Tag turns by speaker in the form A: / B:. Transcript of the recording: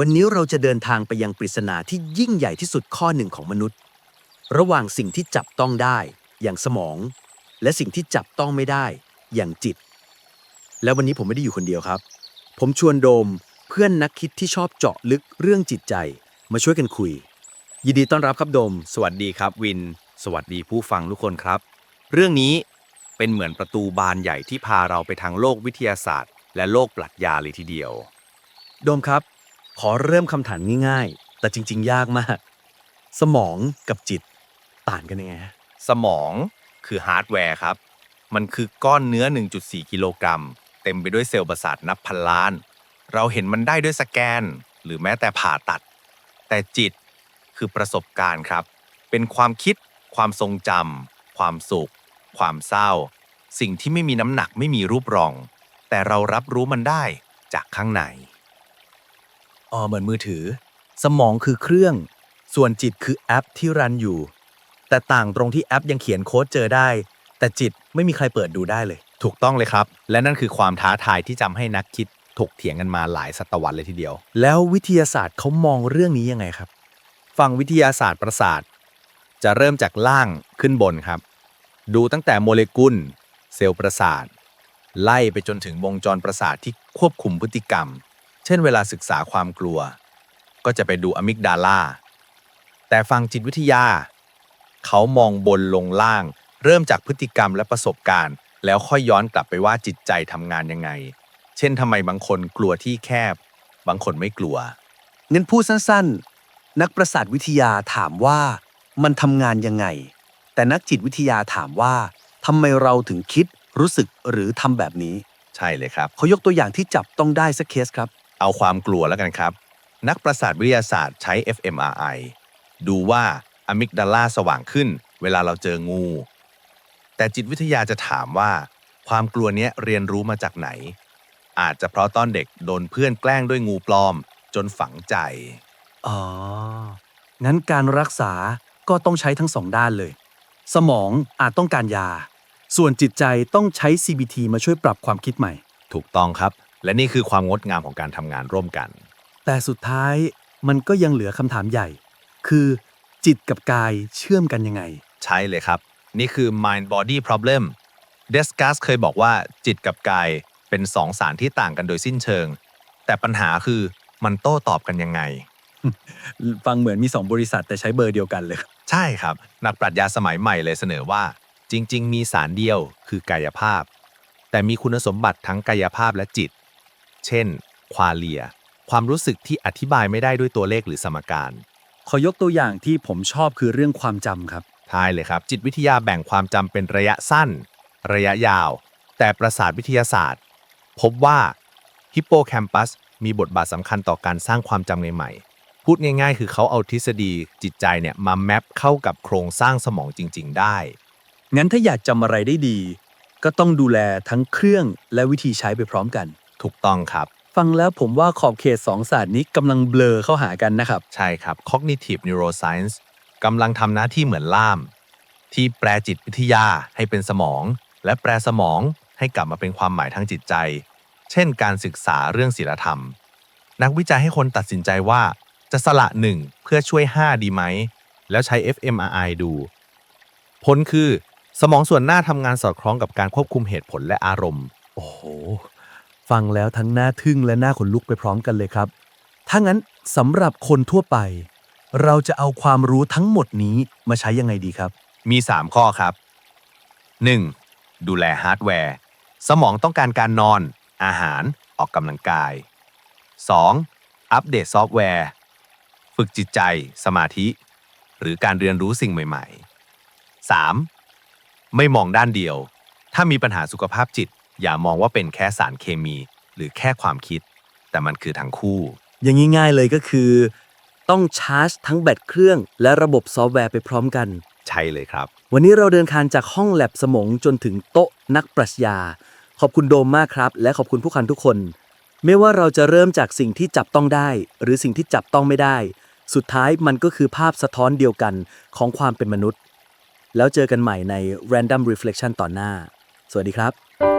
A: วันนี้เราจะเดินทางไปยังปริศนาที่ยิ่งใหญ่ที่สุดข้อหนึ่งของมนุษย์ ระหว่างสิ่งที่จับต้องได้อย่างสมอง และสิ่งที่จับต้องไม่ได้อย่างจิต และวันนี้ผมไม่ได้อยู่คนเดียวครับ ผมชวนโดมเพื่อนนักคิดที่ชอบเจาะลึกเรื่องจิตใจ มาช่วยกันคุย ยินดีต้อนรับครับโดม
B: สวัสดีครับวิน สวัสดีผู้ฟังทุกคนครับ เรื่องนี้เป็นเหมือนประตูบานใหญ่ที่พาเราไปทางโลกวิทยาศาสตร์ และโลกปรัชญาเลยทีเดียว
A: โดมครับ ขอเริ่มคำถามง่ายๆ แต่จริง ๆ ยากมาก สมองกับจิตต่างกันยังไงฮะ
B: สมองคือฮาร์ดแวร์ครับ มันคือก้อนเนื้อ 1.4 กิโลกรัม เต็มไปด้วยเซลล์ประสาทนับพันล้าน เราเห็นมันได้ด้วยสแกน หรือแม้แต่ผ่าตัด แต่จิตคือประสบการณ์ครับ เป็นความคิด ความทรงจำความสุข ความเศร้า สิ่งที่ไม่มีน้ำหนักไม่มีรูปรอง แต่เรารับรู้มันได้จากข้างใน
A: อ๋อเหมือนมือถือ สมองคือเครื่อง ส่วนจิตคือแอปที่รันอยู่ แต่ต่างตรงที่แอปยังเขียนโค้ดเจอได้ แต่จิตไม่มีใครเปิดดูได้เลย
B: ถูกต้องเลยครับ และนั่นคือความท้าทายที่จำให้นักคิดถกเถียงกันมาหลายศตวรรษเลยทีเดียว
A: แล้ววิทยาศาสตร์เขามองเรื่องนี้ยังไงครับ
B: ฝั่งวิทยาศาสตร์ประสาท จะเริ่มจากล่างขึ้นบนครับ ดูตั้งแต่โมเลกุล เซลล์ประสาท ไล่ไปจนถึงวงจรประสาทที่ควบคุมพฤติกรรม เช่นเวลาศึกษาความกลัว ก็จะไปดูอะมิกดาลาแต่ฟังจิตวิทยา เขามองบนลงล่าง เริ่มจากพฤติกรรมและประสบการณ์ แล้วค่อยย้อนกลับไปว่าจิตใจทำงานยังไง เช่นทำไมบางคนกลัวที่แคบ บางคนไม่กลัว
A: งั้นพูดสั้นๆ นักประสาทวิทยาถามว่ามันทำงานยังไง แต่นักจิตวิทยาถามว่าทำไมเราถึงคิดรู้สึกหรือทำแบบนี้
B: ใช่เลยครับ
A: เขายกตัวอย่างที่จับต้องได้สักเคสครับ
B: เอาความกลัวแล้วกันครับ นักประสาทวิทยาศาสตร์ใช้ fMRI ดูว่าอะมิกดาลาสว่างขึ้น เวลาเราเจองู แต่จิตวิทยาจะถามว่า ความกลัวเนี้ยเรียนรู้มาจากไหน อาจจะเพราะตอนเด็กโดนเพื่อนแกล้งด้วยงูปลอม จนฝังใจ
A: อ๋อ งั้นการรักษาก็ต้องใช้ทั้งสองด้านเลย สมองอาจต้องการยา ส่วนจิตใจต้องใช้ CBT มาช่วยปรับความคิดใหม่
B: ถูกต้องครับ และนี่คือความงดงามของการทำงานร่วมกัน
A: แต่สุดท้ายมันก็ยังเหลือคำถามใหญ่ คือจิตกับกายเชื่อมกันยังไง
B: ใช่เลยครับ นี่คือ mind body problem เดสกัสเคยบอกว่าจิตกับกายเป็นสองสารที่ต่างกันโดยสิ้นเชิง แต่ปัญหาคือมันโต้ตอบกันยังไง
A: ฟังเหมือนมีสองบริษัทแต่ใช้เบอร์เดียวกันเลย
B: ใช่ครับ นักปรัชญาสมัยใหม่เลยเสนอว่า จริง ๆ มีสารเดียวคือกายภาพ แต่มีคุณสมบัติทั้งกายภาพและจิต เช่น ควาเลีย ความรู้สึกที่อธิบายไม่ได้ด้วยตัวเลขหรือสมการ
A: ขอยกตัวอย่างที่ผมชอบคือเรื่องความจำครับ
B: ทายเลยครับ จิตวิทยาแบ่งความจำเป็นระยะสั้น ระยะยาว แต่ประสาทวิทยาศาสตร์ พบว่าฮิปโปแคมปัสมีบทบาทสำคัญต่อการสร้างความจำใหม่ๆพูดง่ายๆ คือเขาเอาทฤษฎีจิตใจเนี่ยมาแมปเข้ากับโครงสร้างสมองจริง ๆ ได้
A: งั้นถ้าอยากจำอะไรได้ดี ก็ต้องดูแลทั้งเครื่องและวิธีใช้ไปพร้อมกัน
B: ถูกต้องครับ
A: ฟังแล้วผมว่าขอบเขตสองศาสตร์นี้กำลังเบลอเข้าหากันนะครับ
B: ใช่ครับ cognitive neuroscience กำลังทำหน้าที่เหมือนล่าม ที่แปลจิตวิทยาให้เป็นสมอง และแปลสมองให้กลับมาเป็นความหมายทางจิตใจ เช่น การศึกษาเรื่องศีลธรรม นักวิจัยให้คนตัดสินใจว่า จะสละหนึ่งเพื่อช่วย 5 ดีไหม แล้วใช้ fMRI ดู ผลคือ สมองส่วนหน้าทำงานสอดคล้องกับการควบคุมเหตุผลและอารมณ์
A: โอ้โห ฟังแล้วทั้งหน้าทึ่งและหน้าขนลุกไปพร้อมกันเลยครับ ถ้างั้นสำหรับคนทั่วไป เราจะเอาความรู้ทั้งหมดนี้มาใช้ยังไงดีครับ
B: มี 3 ข้อครับ 1. ดูแลฮาร์ดแวร์ สมองต้องการการนอน อาหาร ออกกำลังกาย 2. อัปเดตซอฟต์แวร์ ฝึกจิตใจ สมาธิ หรือการเรียนรู้สิ่งใหม่ ๆ 3. ไม่มองด้านเดียว ถ้ามีปัญหาสุขภาพจิต อย่ามองว่าเป็นแค่สารเคมี หรือแค่ความคิด แต่มันคือทั้งคู่
A: อย่างง่ายๆเลยก็คือ ต้องชาร์จทั้งแบตเครื่อง และระบบซอฟต์แวร์ไปพร้อมกัน
B: ใช่เลยครับ
A: วันนี้เราเดินทางจากห้องแลบสมองจนถึงโต๊ะนักปรัชญา ขอบคุณโดมมากครับ และขอบคุณผู้คันทุกคน ไม่ว่าเราจะเริ่มจากสิ่งที่จับต้องได้ หรือสิ่งที่จับต้องไม่ได้ สุดท้ายมันก็คือภาพสะท้อนเดียวกันของความเป็นมนุษย์ แล้วเจอกันใหม่ใน Random Reflection ตอนหน้า สวัสดีครับ